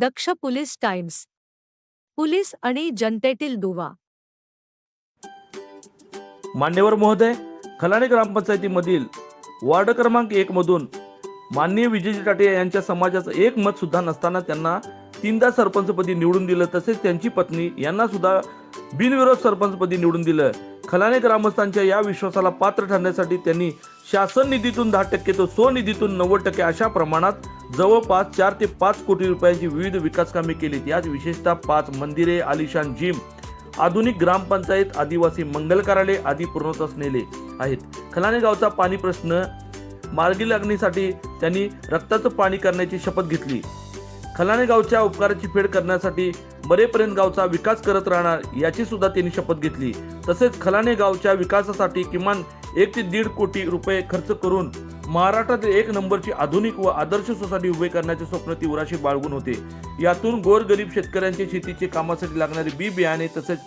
दक्ष police times police आणि जनतेतील दुवा. मान्यवर महोदय खलाणी ग्रामपंचायतीमधील वार्ड क्रमांक एक मधून माननीय विजयजी टाटे यांच्या समाजाचं एक मत सुद्धा नसताना त्यांना तीनदा सरपंचपदी निवडून दिलं तसेच त्यांची पत्नी यांना सुद्धा बिनविरोध सरपंचपदी निवडून दिलं. खलाने ग्रामस्थांच्या या विश्वासाला पात्र ठरण्यासाठी त्यांनी शासन निधीतून दहा टक्के तो स्वनिधीतून नव्वद टक्के अशा प्रमाणात जवळपास चार ते पाच कोटी रुपयांची विविध विकास कामे केलीत. यात विशेषतः पाच मंदिरे आलिशान जिम आधुनिक ग्रामपंचायत आदिवासी मंगल कार्यालय आदी पूर्णत्वास नेले आहेत. खलाने गावचा पाणी प्रश्न मार्गी लागण्यासाठी त्यांनी रक्ताचं पाणी करण्याची शपथ घेतली. खलाने गावच्या उपकाराची फेड करण्यासाठी मरेपर्यंत गावचा विकास करत राहणार याची सुद्धा त्यांनी शपथ घेतली. तसेच खलाने गावच्या विकासासाठी किमान एक ते दीड कोटी रुपये खर्च करून महाराष्ट्रातील एक नंबरची आधुनिक व आदर्श सोसायटी उभे करण्याचे स्वप्न तीव्राशी बाळगून होते. यातून गोरगरीब शेतकऱ्यांचे शेतीचे कामासाठी लागणारे बी बियाणे तसेच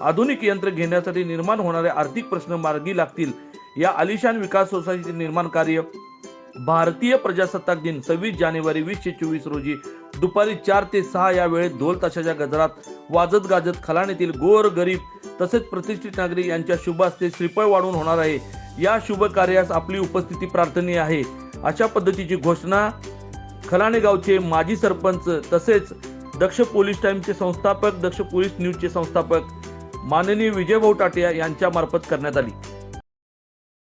आधुनिक यंत्र घेण्यासाठी निर्माण होणारे आर्थिक प्रश्न मार्गी लागतील. या आलिशान विकास सोसायटीचे निर्माण कार्य भारतीय प्रजासत्ताक दिन सव्वीस जानेवारी वीसशे चोवीस रोजी दुपारी चार ते सहा या वेळेत ढोल ताशाच्या गजरात वाजत गाजत खलाण्यातील गोर गरीब तसेच प्रतिष्ठित नागरिक यांच्या शुभ हस्ते श्रीफळ वाढून होणार आहे. या शुभ कार्यास आपली उपस्थिती प्रार्थनीय आहे. अशा पद्धतीची घोषणा खलाणे गावचे माजी सरपंच तसेच दक्ष पोलीस टाईमचे संस्थापक दक्ष पोलीस न्यूजचे संस्थापक माननीय विजयभाऊ भाऊ टाटिया यांच्यामार्फत करण्यात आली.